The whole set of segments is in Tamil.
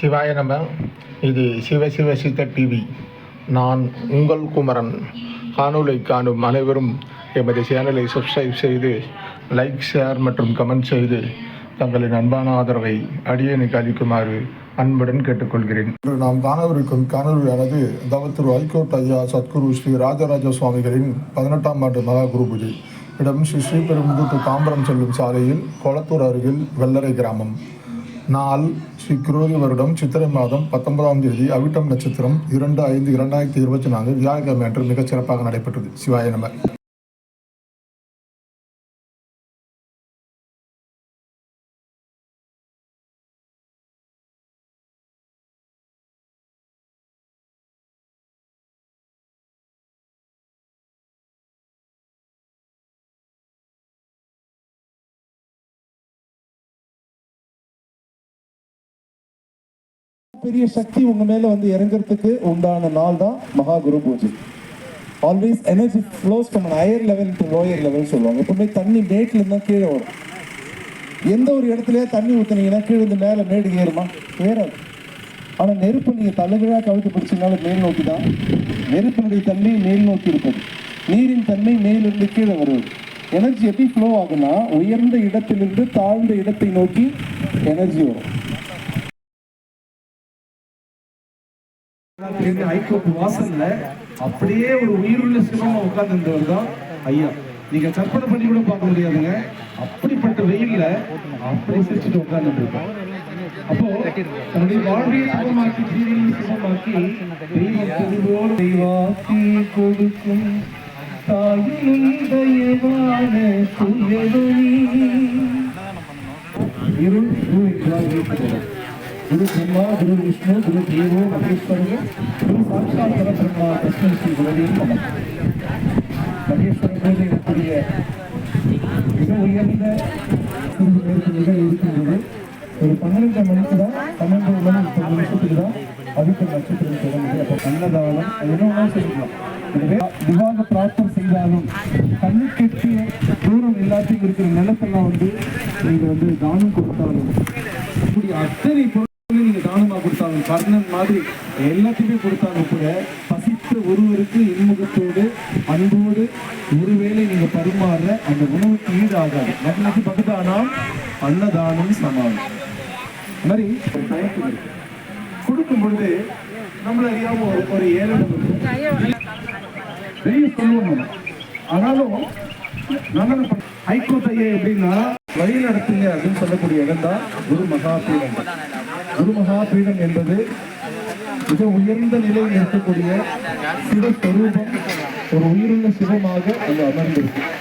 சிவாய நம்ம இது சிவ சிவ சித்த டிவி நான் உங்கள் குமரன். காணொலை காணும் அனைவரும் எமது சேனலை சப்ஸ்கிரைப் செய்து லைக் ஷேர் மற்றும் கமெண்ட் செய்து தங்களின் அன்பான ஆதரவை அடியனுக்கு அளிக்குமாறு அன்புடன் கேட்டுக்கொள்கிறேன். இன்று நாம் காணவிருக்கும் காணொலியானது தவத்திரு ஐகோட் ஐயா சத்குரு ஸ்ரீ ராஜராஜ சுவாமிகளின் பதினெட்டாம் ஆண்டு மகா குரு பூஜை. இடம் ஸ்ரீ ஸ்ரீபெரும்புதூர் தாம்பரம் செல்லும் சாலையில் கொளத்தூர் அருகில் வெள்ளரை கிராமம். நாள் ஸ்ரீ குரோதி வருடம் சித்திரை மாதம் பத்தொன்பதாம் தேதி அவிட்டம் நட்சத்திரம் இரண்டு ஐந்து இரண்டாயிரத்தி இருபத்தி நான்கு வியாழக்கிழமை அன்று மிகச் சிறப்பாக நடைபெற்றது. சிவாய நம. பெரிய சக்தி உங்க மேல வந்து இறங்குறதுக்கு உண்டான நாள் தான் மகா குரு பூஜை always energy flows from higher level to lower level சொல்லுவாங்க. எப்பவுமே தண்ணி மேட்ல இருந்தா கீழே வரும். எந்த ஒரு இடத்துல தண்ணி ஊத்துனீங்கன்னா கீழே இருந்து மேல மேடு ஏறுமா? ஏறாது. ஆனால் நெருப்பு நீங்கள் தலைகீழா கவிழ்த்து பிடிச்சதுனால மேல் நோக்கி தான். நெருப்பினுடைய தன்மை மேல் நோக்கி இருப்பது நீரின் தன்மை மேலிருந்து கீழே வருவது எனர்ஜி எப்படி ஃப்ளோ ஆகுனா உயர்ந்த இடத்திலிருந்து தாழ்ந்த இடத்தை நோக்கி எனர்ஜி வரும். ஹைகோர்ட் வாசல்ல அப்படியே ஒரு உயிருள்ள சிவமா உட்கார்ந்துருந்தவர் தான் ஐயா. நீங்க கற்பனை பண்ணி கூட பார்க்க முடியாதுங்க. அப்படிப்பட்ட வெயில்ல அப்படி சிரிச்சுட்டு உட்கார்ந்து இருக்கோம் அப்போ தன்னுடைய வாழ்வியை சுகமாக்கி ஜீவனையும் சுகமாக்கி தெய்வம் திருவோடு தெய்வாக்கி கொடுக்கும் தாயின் தயவான துயரொளி இருள் சூழ்நிலை இருக்கிறது குரு பிரம்மா குரு விஷ்ணு குரு தேவோ மகேஸ்வரோ குரு சாட்சாத் பரபிரம்மா தஸ்மை ஸ்ரீ மகேஸ்வரன் போது இருக்கக்கூடிய மிக உயர்ந்த சிறிது நேரத்தில் இருக்கின்றது. ஒரு பன்னிரெண்டு மணிக்கு தான் பன்னெண்டு மணி முப்பது நிமிஷத்துக்கு தான் அதுக்கு நட்சத்திரம் தொடங்குது. அப்போ கண்ணதானம் அது என்ன சொல்லிக்கலாம். எனவே விவாக பிரார்த்தனை செய்தாலும் கண்ணு கெட்டிய தூரம் எல்லாத்தையும் இருக்கிற நிலத்தெல்லாம் வந்து நீங்கள் வந்து தானம் கொடுத்தாலும் இப்படி அத்தனை கொடுத்தாலும் கர்ணன் மாதிரி எல்லாத்தையுமே கொடுத்தாங்க கூட பசித்த ஒருவருக்கு இன்முகத்தோடு அன்போடு ஒருவேளை நீங்க பரிமாறுற அந்த உணவுக்கு ஈடு ஆகாது நன்மைக்கு பகுதானாம் அன்னதானம் சமானம் மாதிரி ஒரு தயக்கம் இருக்கு. கொடுக்கும் பொழுது நம்மள அறியாம ஒரு ஏழை வெளியே சொல்லுவோம் ஆனாலும் நம்ம ஹைகோர்ட் ஐயா எப்படின்னா வழி நடத்துங்க அப்படின்னு சொல்லக்கூடிய இடம் தான் குரு மகாபீரன். குரு மகாபீடம் என்பது மிக உயர்ந்த நிலையில் இருக்கக்கூடிய சிவஸ்வரூபம் ஒரு உயிருள்ள சிவமாக அங்கு அமர்ந்திருக்கும்.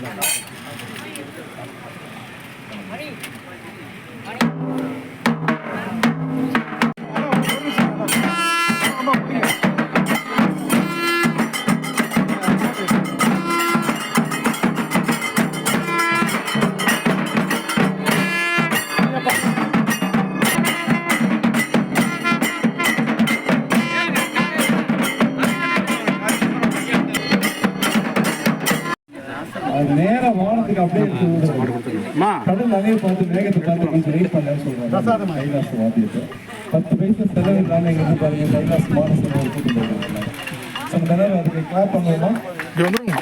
No, no. கடல் நிறைய பார்த்து மேகத்தை பார்த்து கொஞ்சம் வெயிட் பண்ண சொல்றாங்க கைலாச வாத்தியத்தை. பத்து பைசா செலவு இல்லாம எங்க இருந்து பாருங்க. கைலாஸ் மானசம் கூட்டிட்டு போயிருக்காங்க நம்ம நேரம் அதுக்கு கிளாப் பண்ணுவோமா இங்க வந்துருங்க.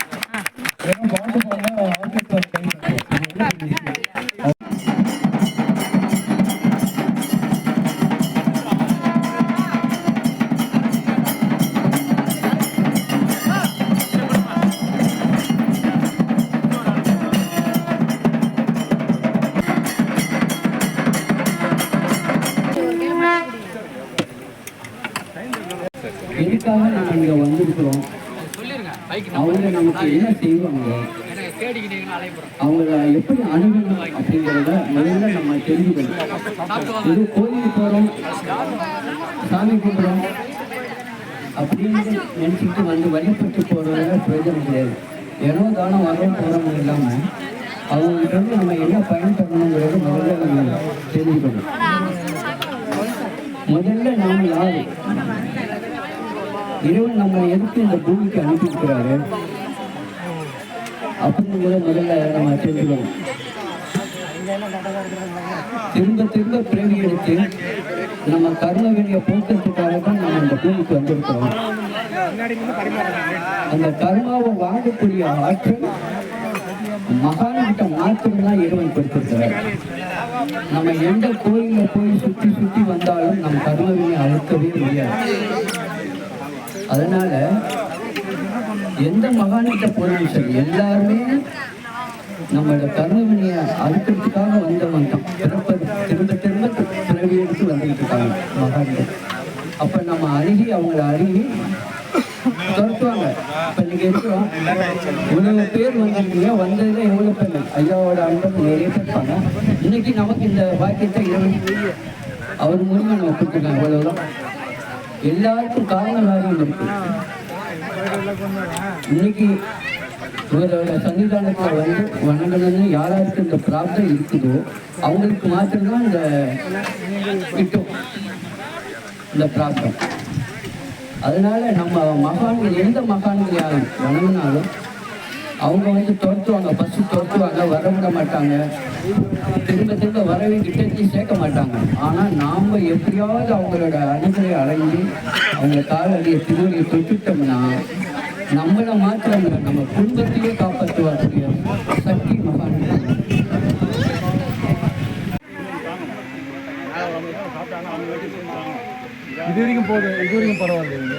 ஏன்னா பாட்டு அவங்கள எப்படி அணுகணும் அப்படிங்கிறத முதல்ல நம்ம தெரிஞ்சுக்கணும். இது கோயிலுக்கு போகிறோம் சாமி கும்பிட்றோம் அப்படின்னு நினச்சிட்டு வந்து வழிபட்டு போகிறதுல பிரயோஜனம் கிடையாது. ஏனோ தானம் வரோம் போறவங்க இல்லாமல் அவங்ககிட்ட இருந்து நம்ம என்ன பயன்படணுங்கிறத முதல்ல நம்ம தெரிஞ்சுக்கணும். முதல்ல நாம் யார்? இறைவன் நம்மளை எதுக்கு இந்த பூமிக்கு அனுப்பியிருக்கிறாரு? அப்படிங்கிறத முதல்ல நம்ம தெரிஞ்சுக்கணும். திரும்ப திரும்ப பிறவி எடுத்து நம்ம கர்ம வேண்டிய போக்குறதுக்காக தான் நம்ம இந்த பூமிக்கு வந்திருக்கிறோம். அந்த கர்மாவை வாங்கக்கூடிய ஆற்றல் மகான்கிட்ட மாத்திரம்தான் இறைவன் கொடுத்திருக்கிறார். நம்ம எந்த கோயில போய் சுத்தி சுத்தி வந்தாலும் நம் கர்ம அழுக்கவே முடியாது. அதனால எந்த மகான்கிட்ட போனாலும் சரி எல்லாருமே நம்மளோட கர்மவினையை அறுக்கிறதுக்காக வந்தவங்க தான் பிறப்ப திரும்ப திரும்ப பிறவி எடுத்து வந்துட்டு இருக்காங்க மகான்கள். அப்போ நம்ம அருகி அவங்கள அருகி துரத்துவாங்க. இப்ப நீங்க இருக்கிறோம் இவ்வளவு பேர் வந்திருக்கீங்க. வந்ததுல எவ்வளவு பேர்? ஐயாவோட அன்பர்கள் நிறைய பேர் இருப்பாங்க. இன்னைக்கு நமக்கு இந்த பாக்கியத்தை இறைவன் அவர் மூலியமா நம்ம கொடுத்துருக்காங்க. இவ்வளவுதான் எல்லாருக்கும் காரணம் காரியம் இருக்கு. இன்னைக்கு இவரோட சன்னிதானத்தில் வந்து வணங்கணும்னு யாராருக்கு இந்த பிராப்தம் இருக்குதோ அவங்களுக்கு மாத்திரம்தான் இந்த கிட்டும் இந்த பிராப்தம் அதனால நம்ம மகான்கள் எந்த மகான்கள் யாரும் வணங்கினாலும் அவங்க வந்து துரத்துவாங்க ஃபர்ஸ்ட் துரத்துவாங்க வர விட மாட்டாங்க. திரும்ப திரும்ப வரவே கிட்டத்தையும் சேர்க்க மாட்டாங்க. ஆனால் நாம் எப்படியாவது அவங்களோட அணுகளை அடைஞ்சு அவங்க காலடியை திருவடியை தொட்டுட்டோம்னா நம்மளை மாத்திரம் நம்ம குடும்பத்தையே காப்பாற்றுவாக்கூடிய சக்தி மகான் இது வரைக்கும் போகுது இது வரைக்கும் பரவாயில்லைங்க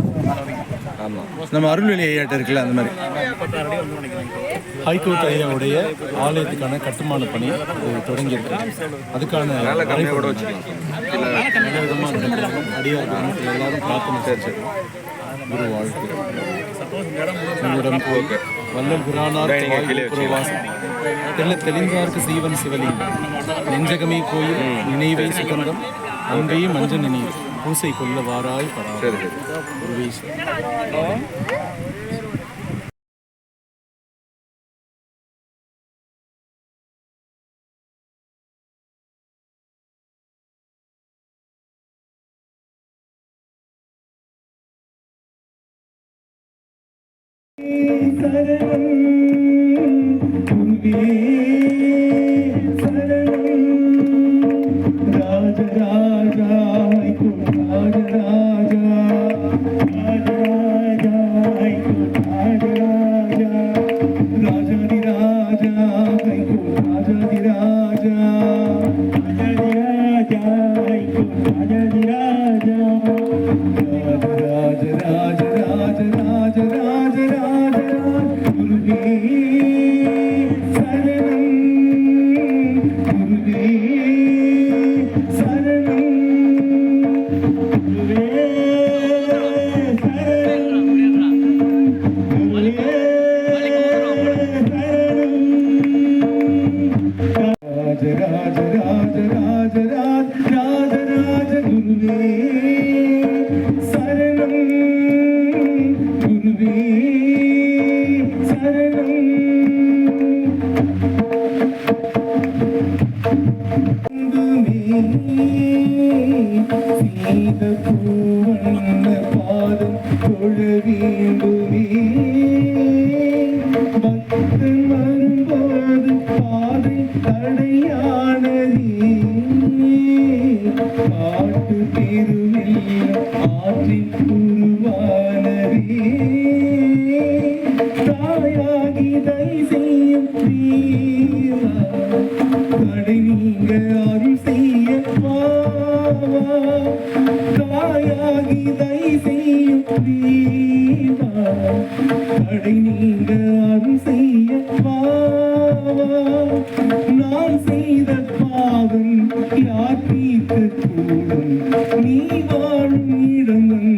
நம்ம அருள்வெளி ஐயாட்ட இருக்குல்ல அந்த மாதிரி. ஹைகோர்ட் ஐயாவுடைய ஆலயத்துக்கான கட்டுமான பணி தொடங்கியிருக்கு. அதுக்கான அடியார்கள் எல்லாரும் பிரார்த்தனை செஞ்சு குரு வாழ்க்கை உங்களிடம் வல்லல் புறவாசம் தெல்ல தெளிந்தார்க்கு சீவன் சிவலிங்கம் நெஞ்சகமே கோயில் நினைவை சுகந்தம் அன்பே மஞ்ச நினைவு. பூசை கொல்ல வாராய் பரா குருவே சரணம். Okay. தாயாகி தரி. செய்யும் கடை நீங்க அருள் செய்ய தாயாகி தரி. செய்யும் கடை நீங்க அருள் செய்ய நான் செய்த பாவம் யார் நீ வாழும் இடங்கள்